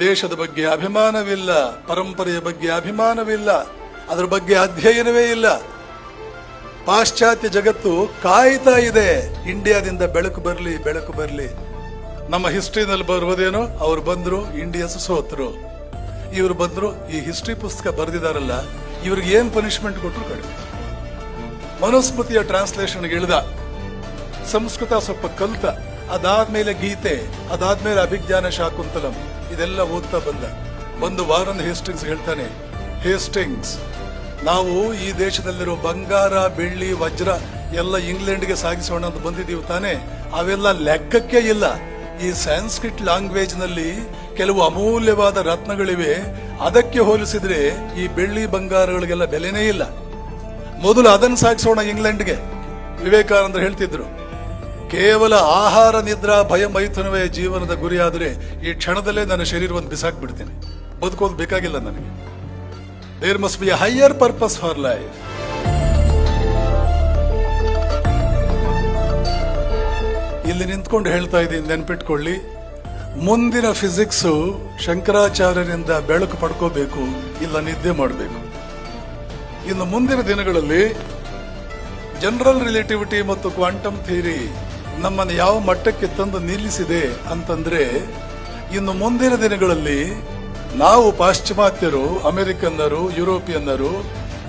ದೇಶದ ಬಗ್ಗೆ ಅಭಿಮಾನವಿಲ್ಲ, ಪರಂಪರೆಯ ಬಗ್ಗೆ ಅಭಿಮಾನವಿಲ್ಲ, ಅದರ ಬಗ್ಗೆ ಅಧ್ಯಯನವೇ ಇಲ್ಲ. ಪಾಶ್ಚಾತ್ಯ ಜಗತ್ತು ಕಾಯ್ತಾ ಇದೆ. ಇಂಡಿಯಾದಿಂದ ಬೆಳಕು ಬರಲಿ ಬೆಳಕು ಬರಲಿ. ನಮ್ಮ ಹಿಸ್ಟ್ರಿನಲ್ಲಿ ಬರುವುದೇನೋ? ಅವರು ಬಂದ್ರು ಇಂಡಿಯಾಸ್ ಸೋತರು. ಇವರು ಬಂದ್ರು, ಈ ಹಿಸ್ಟ್ರಿ ಪುಸ್ತಕ ಬರೆದಿದಾರಲ್ಲ, ಇವ್ರಿಗೆ ಏನು ಪನಿಷ್ಮೆಂಟ್ ಕೊಟ್ಟರು ಕಡಿಮೆ. ಮನುಸ್ಮೃತಿಯ ಟ್ರಾನ್ಸ್ಲೇಷನ್ ಇಳಿದ. ಸಂಸ್ಕೃತ ಸ್ವಲ್ಪ ಕಲ್ತ. ಅದಾದ್ಮೇಲೆ ಗೀತೆ, ಅದಾದ್ಮೇಲೆ ಅಭಿಜ್ಞಾನ ಶಾಕುಂತಲಂ. ಇದೆಲ್ಲ ಓದ್ತಾ ಬಂದ. ಒಂದು ವಾರನ್ ಹೇಸ್ಟಿಂಗ್ಸ್ ಹೇಳ್ತಾನೆ ಹೇಸ್ಟಿಂಗ್ಸ್ ನಾವು ಈ ದೇಶದಲ್ಲಿರೋ ಬಂಗಾರ, ಬೆಳ್ಳಿ, ವಜ್ರ ಎಲ್ಲ ಇಂಗ್ಲೆಂಡ್ಗೆ ಸಾಗಿಸೋಣ ಅಂತ ಬಂದಿದ್ದೀವಿ ತಾನೆ. ಅವೆಲ್ಲ ಲೆಕ್ಕಕ್ಕೆ ಇಲ್ಲ. ಈ ಸ್ಯಾನ್ಸ್ಕ್ರಿಟ್ ಲ್ಯಾಂಗ್ವೇಜ್ನಲ್ಲಿ ಕೆಲವು ಅಮೂಲ್ಯವಾದ ರತ್ನಗಳಿವೆ. ಅದಕ್ಕೆ ಹೋಲಿಸಿದ್ರೆ ಈ ಬೆಳ್ಳಿ ಬಂಗಾರಗಳಿಗೆಲ್ಲ ಬೆಲೆನೇ ಇಲ್ಲ. ಮೊದಲು ಅದನ್ನು ಸಾಗಿಸೋಣ ಇಂಗ್ಲೆಂಡ್ಗೆ. ವಿವೇಕಾನಂದರು ಹೇಳ್ತಿದ್ರು. ಕೇವಲ ಆಹಾರ, ನಿದ್ರಾ, ಭಯ ಮೈಥುನವೇ ಜೀವನದ ಗುರಿಯಾದರೆ ಈ ಕ್ಷಣದಲ್ಲೇ ನನ್ನ ಶರೀರವನ್ನು ಬಿಸಾಕ್ ಬಿಡ್ತೀನಿ ಬದುಕೋದು ಬೇಕಾಗಿಲ್ಲ ನನಗೆ. There must be higher purpose for life ಇಲ್ಲಿ ನಿಂತ್ಕೊಂಡು ಹೇಳ್ತಾ ಇದ್ದೀನಿ, ನೆನ್ಪಿಟ್ಕೊಳ್ಳಿ. ಮುಂದಿನ ಫಿಸಿಕ್ಸ್ ಶಂಕರಾಚಾರ್ಯರಿಂದ ಬೆಳಕು ಪಡ್ಕೋಬೇಕು, ಇಲ್ಲ ನಿದ್ದೆ ಮಾಡಬೇಕು. ಇನ್ನು ಮುಂದಿನ ದಿನಗಳಲ್ಲಿ ಜನರಲ್ ರಿಲೇಟಿವಿಟಿ ಮತ್ತು ಕ್ವಾಂಟಮ್ ಥಿಯರಿ ನಮ್ಮನ್ನು ಯಾವ ಮಟ್ಟಕ್ಕೆ ತಂದು ನಿಲ್ಲಿಸಿದೆ ಅಂತಂದ್ರೆ, ಇನ್ನು ಮುಂದಿನ ದಿನಗಳಲ್ಲಿ ನಾವು ಪಾಶ್ಚಿಮಾತ್ಯರು, ಅಮೆರಿಕನ್ನರು, ಯುರೋಪಿಯನ್ನರು,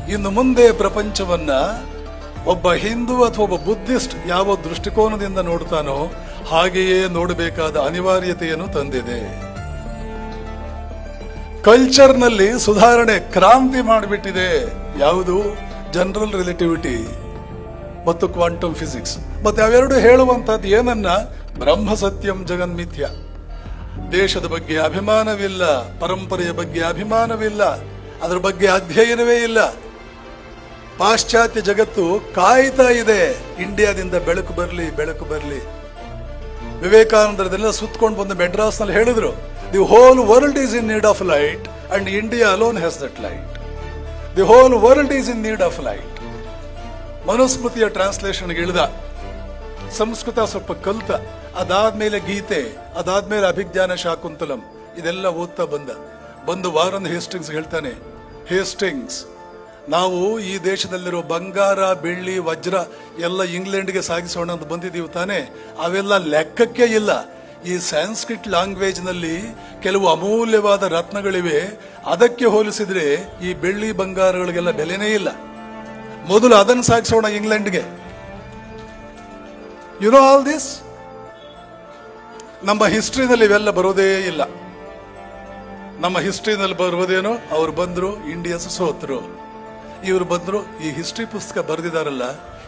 ಇನ್ನು ಮುಂದೆ ಪ್ರಪಂಚವನ್ನ ಒಬ್ಬ ಹಿಂದೂ ಅಥವಾ ಒಬ್ಬ ಬುದ್ಧಿಸ್ಟ್ ಯಾವ ದೃಷ್ಟಿಕೋನದಿಂದ ನೋಡ್ತಾನೋ ಹಾಗೆಯೇ ನೋಡಬೇಕಾದ ಅನಿವಾರ್ಯತೆಯನ್ನು ತಂದಿದೆ. ಕಲ್ಚರ್ನಲ್ಲಿ ಸುಧಾರಣೆ ಕ್ರಾಂತಿ ಮಾಡಿಬಿಟ್ಟಿದೆ. ಯಾವುದು? General relativity. ಮತ್ತು ಕ್ವಾಂಟಮ್ ಫಿಸಿಕ್ಸ್. ಮತ್ತೆ ಅವೆರಡು ಹೇಳುವಂತಹದ್ದು ಏನನ್ನ? ಬ್ರಹ್ಮ ಸತ್ಯಂ ಜಗನ್ಮಿಥ್ಯ ದೇಶದ ಬಗ್ಗೆ ಅಭಿಮಾನವಿಲ್ಲ, ಪರಂಪರೆಯ ಬಗ್ಗೆ ಅಭಿಮಾನವಿಲ್ಲ, ಅದರ ಬಗ್ಗೆ ಅಧ್ಯಯನವೇ ಇಲ್ಲ. ಪಾಶ್ಚಾತ್ಯ ಜಗತ್ತು ಕಾಯ್ತಾ ಇದೆ. ಇಂಡಿಯಾದಿಂದ ಬೆಳಕು ಬರಲಿ ಬೆಳಕು ಬರಲಿ. ವಿವೇಕಾನಂದರದೆಲ್ಲ ಸುತ್ತಕೊಂಡು ಬಂದು ಮೆಡ್ರಾಸ್ನಲ್ಲಿ ಹೇಳಿದ್ರು the whole world is in need of light and India alone has that light the whole world is in need of light ಮನುಸ್ಮೃತಿಯ translation ಇಳಿದ. ಸಂಸ್ಕೃತ ಸ್ವಲ್ಪ ಕಲ್ತ. ಅದಾದ್ಮೇಲೆ ಗೀತೆ, ಅದಾದ್ಮೇಲೆ ಅಭಿಜ್ಞಾನ ಶಾಕುಂತಲಂ, ಇದೆಲ್ಲ ಓದ್ತಾ ಬಂದ. ಬಂದು ವಾರನ್ ಹೇಸ್ಟಿಂಗ್ಸ್ ಹೇಳ್ತಾನೆ ಹೇಸ್ಟಿಂಗ್ಸ್ ನಾವು ಈ ದೇಶದಲ್ಲಿರೋ ಬಂಗಾರ, ಬೆಳ್ಳಿ, ವಜ್ರ ಎಲ್ಲ ಇಂಗ್ಲೆಂಡ್ಗೆ ಸಾಗಿಸೋಣ ಅಂತ ಬಂದಿದ್ದೀವಿ ತಾನೆ. ಅವೆಲ್ಲ ಲೆಕ್ಕಕ್ಕೆ ಇಲ್ಲ. ಈ ಸ್ಯಾನ್ಸ್ಕ್ರಿಟ್ ಲ್ಯಾಂಗ್ವೇಜ್ನಲ್ಲಿ ಕೆಲವು ಅಮೂಲ್ಯವಾದ ರತ್ನಗಳಿವೆ. ಅದಕ್ಕೆ ಹೋಲಿಸಿದ್ರೆ ಈ ಬೆಳ್ಳಿ ಬಂಗಾರಗಳಿಗೆಲ್ಲ ಬೆಲೆನೇ ಇಲ್ಲ. ಮೊದಲು ಅದನ್ನು ಸಾಗಿಸೋಣ ಇಂಗ್ಲೆಂಡ್ಗೆ. ಯು ನೋ ಆಲ್ ದಿಸ್ ನಮ್ಮ ಹಿಸ್ಟ್ರಿನಲ್ಲಿ ಇವೆಲ್ಲ ಬರೋದೇ ಇಲ್ಲ. ನಮ್ಮ ಹಿಸ್ಟ್ರಿನಲ್ಲಿ ಬರುವುದೇನೋ ಅವ್ರು ಬಂದರು ಇಂಡಿಯನ್ಸ್ ಸೋತರು. ಇವರು ಬಂದರು, ಈ ಹಿಸ್ಟ್ರಿ ಪುಸ್ತಕ ಬರೆದಿದಾರಲ್ಲ,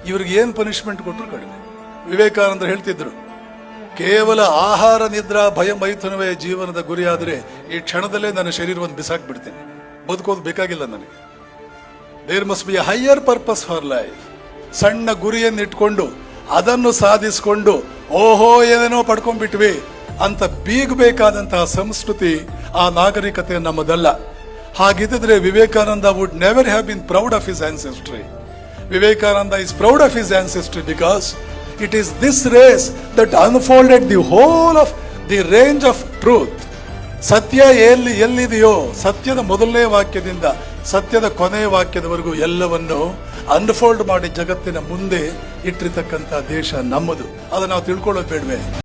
ಇವ್ರಿಗೆ ಏನು ಪನಿಷ್ಮೆಂಟ್ ಕೊಟ್ಟರು ಕಡಿಮೆ. ವಿವೇಕಾನಂದರು ಹೇಳ್ತಿದ್ರು, ಕೇವಲ ಆಹಾರ, ನಿದ್ರಾ, ಭಯ, ಮೈಥುನವೇ ಜೀವನದ ಗುರಿಯಾದರೆ ಈ ಕ್ಷಣದಲ್ಲೇ ನನ್ನ ಶರೀರವನ್ನು ಬಿಸಾಕ್ಬಿಡ್ತೀನಿ. ಬದುಕೋದು ಬೇಕಾಗಿಲ್ಲ ನನಗೆ. There must be higher purpose for life ಸಣ್ಣ ಗುರಿಯನ್ನು ಇಟ್ಕೊಂಡು, ಅದನ್ನು ಸಾಧಿಸಿಕೊಂಡು, ಓಹೋ, ಏನೇನೋ ಪಡ್ಕೊಂಡ್ಬಿಟ್ವಿ ಅಂತ ಬೀಗಬೇಕಾದಂತಹ ಸಂಸ್ಕೃತಿ ಆ ನಾಗರಿಕತೆ ನಮ್ಮದಲ್ಲ. ಹಾಗಿದ್ದರೆ Vivekananda would never have been proud of his ancestry Vivekananda is proud of his ancestry because it is this race that unfolded the whole of the range of truth ಸತ್ಯ ಎಲ್ಲಿ, ಎಲ್ಲಿದೆಯೋ, ಸತ್ಯದ ಮೊದಲನೇ ವಾಕ್ಯದಿಂದ ಸತ್ಯದ ಕೊನೆಯ ವಾಕ್ಯದವರೆಗೂ ಎಲ್ಲವನ್ನು ಅನ್ಫೋಲ್ಡ್ ಮಾಡಿ ಜಗತ್ತಿನ ಮುಂದೆ ಇಟ್ಟಿರ್ತಕ್ಕಂಥ ದೇಶ ನಮ್ಮದು. ಅದನ್ನು ನಾವು ತಿಳ್ಕೊಳ್ಳೋದು ಬೇಡವೆ.